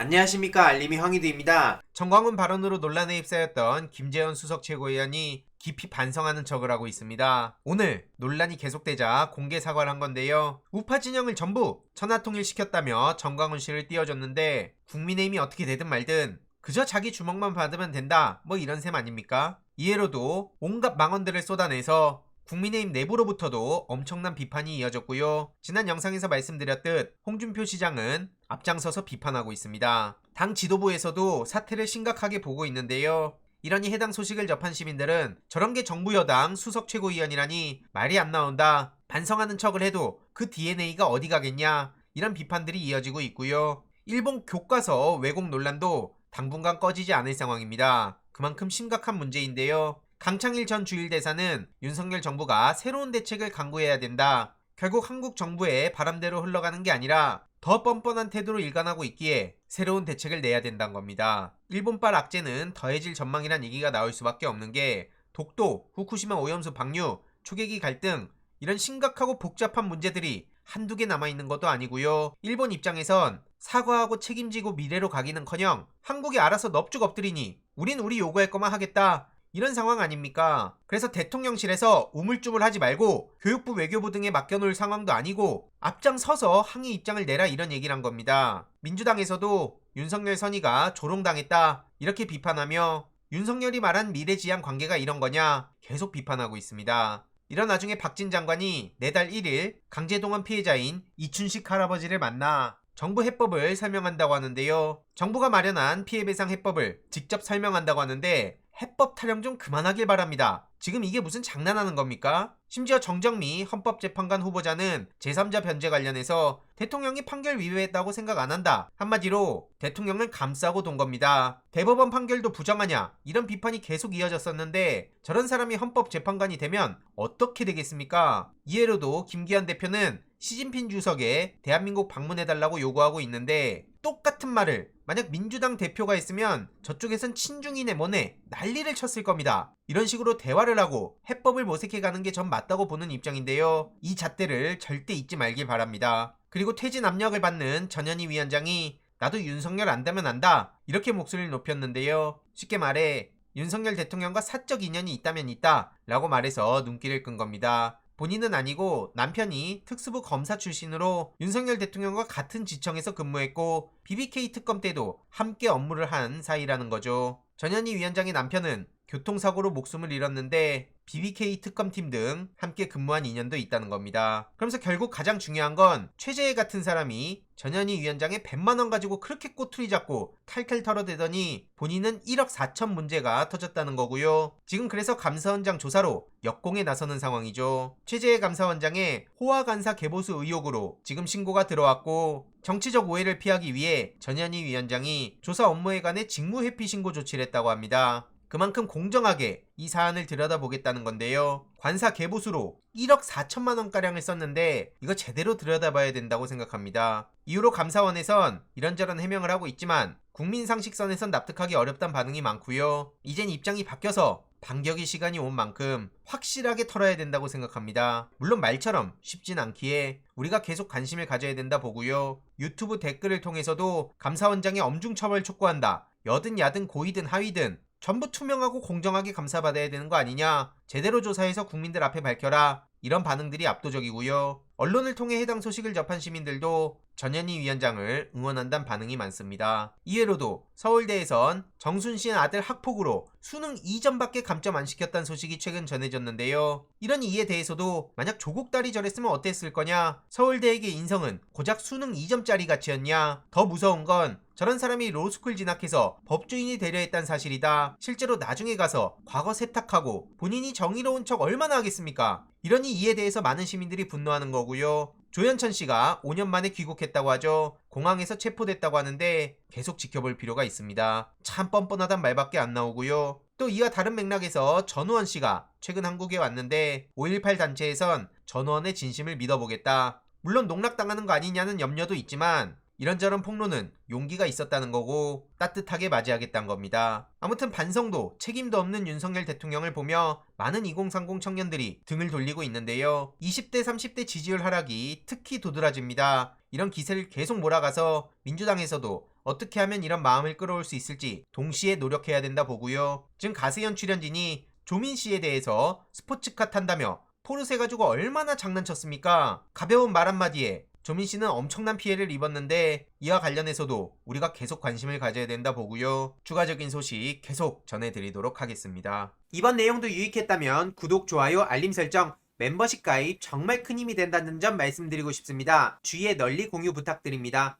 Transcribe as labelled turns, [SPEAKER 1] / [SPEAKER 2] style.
[SPEAKER 1] 안녕하십니까 알림이 황희두입니다.
[SPEAKER 2] 정광훈 발언으로 논란에 휩싸였던 김재현 수석 최고위원이 깊이 반성하는 척을 하고 있습니다. 오늘 논란이 계속되자 공개 사과를 한 건데요. 우파 진영을 전부 천하통일시켰다며 정광훈 씨를 띄워줬는데 국민의힘이 어떻게 되든 말든 그저 자기 주먹만 받으면 된다 뭐 이런 셈 아닙니까? 이해로도 온갖 망언들을 쏟아내서 국민의힘 내부로부터도 엄청난 비판이 이어졌고요. 지난 영상에서 말씀드렸듯 홍준표 시장은 앞장서서 비판하고 있습니다. 당 지도부에서도 사태를 심각하게 보고 있는데요. 이러니 해당 소식을 접한 시민들은 저런 게 정부 여당 수석 최고위원이라니 말이 안 나온다. 반성하는 척을 해도 그 DNA가 어디 가겠냐. 이런 비판들이 이어지고 있고요. 일본 교과서 왜곡 논란도 당분간 꺼지지 않을 상황입니다. 그만큼 심각한 문제인데요. 강창일 전 주일대사는 윤석열 정부가 새로운 대책을 강구해야 된다. 결국 한국 정부의 바람대로 흘러가는 게 아니라 더 뻔뻔한 태도로 일관하고 있기에 새로운 대책을 내야 된다는 겁니다. 일본발 악재는 더해질 전망이란 얘기가 나올 수밖에 없는 게 독도, 후쿠시마 오염수 방류, 초계기 갈등 이런 심각하고 복잡한 문제들이 한두 개 남아있는 것도 아니고요. 일본 입장에선 사과하고 책임지고 미래로 가기는커녕 한국이 알아서 넙죽 엎드리니 우린 우리 요구할 것만 하겠다. 이런 상황 아닙니까? 그래서 대통령실에서 우물쭈물하지 말고 교육부 외교부 등에 맡겨놓을 상황도 아니고 앞장서서 항의 입장을 내라 이런 얘기를 한 겁니다. 민주당에서도 윤석열 선의가 조롱당했다 이렇게 비판하며 윤석열이 말한 미래지향 관계가 이런 거냐 계속 비판하고 있습니다. 이런 와중에 박진 장관이 내달 1일 강제동원 피해자인 이춘식 할아버지를 만나 정부 해법을 설명한다고 하는데요. 정부가 마련한 피해배상 해법을 직접 설명한다고 하는데 해법 타령 좀 그만하길 바랍니다. 지금 이게 무슨 장난하는 겁니까? 심지어 정정미 헌법재판관 후보자는 제3자 변제 관련해서 대통령이 판결 위배했다고 생각 안 한다. 한마디로 대통령을 감싸고 돈 겁니다. 대법원 판결도 부정하냐? 이런 비판이 계속 이어졌었는데 저런 사람이 헌법재판관이 되면 어떻게 되겠습니까? 이해로도 김기현 대표는 시진핑 주석에 대한민국 방문해달라고 요구하고 있는데 똑같은 말을 만약 민주당 대표가 있으면 저쪽에선 친중이네 뭐네 난리를 쳤을 겁니다. 이런 식으로 대화를 하고 해법을 모색해가는 게 전 맞다고 보는 입장인데요. 이 잣대를 절대 잊지 말길 바랍니다. 그리고 퇴진 압력을 받는 전현희 위원장이 나도 윤석열 안다면 안다 이렇게 목소리를 높였는데요. 쉽게 말해 윤석열 대통령과 사적 인연이 있다면 있다 라고 말해서 눈길을 끈 겁니다. 본인은 아니고 남편이 특수부 검사 출신으로 윤석열 대통령과 같은 지청에서 근무했고 BBK 특검 때도 함께 업무를 한 사이라는 거죠. 전현희 위원장의 남편은 교통사고로 목숨을 잃었는데 BBK 특검팀 등 함께 근무한 인연도 있다는 겁니다. 그러면서 결국 가장 중요한 건 최재해 같은 사람이 전현희 위원장의 100만원 가지고 그렇게 꼬투리 잡고 탈탈 털어대더니 본인은 1억 4천 문제가 터졌다는 거고요. 지금 그래서 감사원장 조사로 역공에 나서는 상황이죠. 최재해 감사원장의 호화 간사 개보수 의혹으로 지금 신고가 들어왔고 정치적 오해를 피하기 위해 전현희 위원장이 조사 업무에 관해 직무 회피 신고 조치를 했다고 합니다. 그만큼 공정하게 이 사안을 들여다보겠다는 건데요. 관사 개보수로 1억 4천만 원가량을 썼는데 이거 제대로 들여다봐야 된다고 생각합니다. 이후로 감사원에선 이런저런 해명을 하고 있지만 국민 상식선에선 납득하기 어렵단 반응이 많고요. 이젠 입장이 바뀌어서 반격의 시간이 온 만큼 확실하게 털어야 된다고 생각합니다. 물론 말처럼 쉽진 않기에 우리가 계속 관심을 가져야 된다 보고요. 유튜브 댓글을 통해서도 감사원장의 엄중 처벌 촉구한다. 여든 야든 고이든 하위든 전부 투명하고 공정하게 감사받아야 되는 거 아니냐? 제대로 조사해서 국민들 앞에 밝혀라. 이런 반응들이 압도적이고요. 언론을 통해 해당 소식을 접한 시민들도 전현희 위원장을 응원한다는 반응이 많습니다. 이외로도 서울대에선 정순신 아들 학폭으로 수능 2점밖에 감점 안 시켰다는 소식이 최근 전해졌는데요. 이런 이에 대해서도 만약 조국 딸이 저랬으면 어땠을 거냐? 서울대에게 인성은 고작 수능 2점짜리 가치였냐? 더 무서운 건 저런 사람이 로스쿨 진학해서 법조인이 되려 했단 사실이다. 실제로 나중에 가서 과거 세탁하고 본인이 정의로운 척 얼마나 하겠습니까? 이러니 이에 대해서 많은 시민들이 분노하는 거고요. 조현천 씨가 5년 만에 귀국했다고 하죠. 공항에서 체포됐다고 하는데 계속 지켜볼 필요가 있습니다. 참 뻔뻔하단 말밖에 안 나오고요. 또 이와 다른 맥락에서 전우원 씨가 최근 한국에 왔는데 5.18 단체에선 전우원의 진심을 믿어보겠다. 물론 농락당하는 거 아니냐는 염려도 있지만 이런저런 폭로는 용기가 있었다는 거고 따뜻하게 맞이하겠다는 겁니다. 아무튼 반성도 책임도 없는 윤석열 대통령을 보며 많은 2030 청년들이 등을 돌리고 있는데요. 20대 30대 지지율 하락이 특히 도드라집니다. 이런 기세를 계속 몰아가서 민주당에서도 어떻게 하면 이런 마음을 끌어올 수 있을지 동시에 노력해야 된다 보고요. 지금 가세현 출연진이 조민 씨에 대해서 스포츠카 탄다며 포르쉐 가지고 얼마나 장난쳤습니까? 가벼운 말 한마디에 조민 씨는 엄청난 피해를 입었는데 이와 관련해서도 우리가 계속 관심을 가져야 된다 보고요. 추가적인 소식 계속 전해드리도록 하겠습니다.
[SPEAKER 1] 이번 내용도 유익했다면 구독, 좋아요, 알림 설정, 멤버십 가입 정말 큰 힘이 된다는 점 말씀드리고 싶습니다. 주위에 널리 공유 부탁드립니다.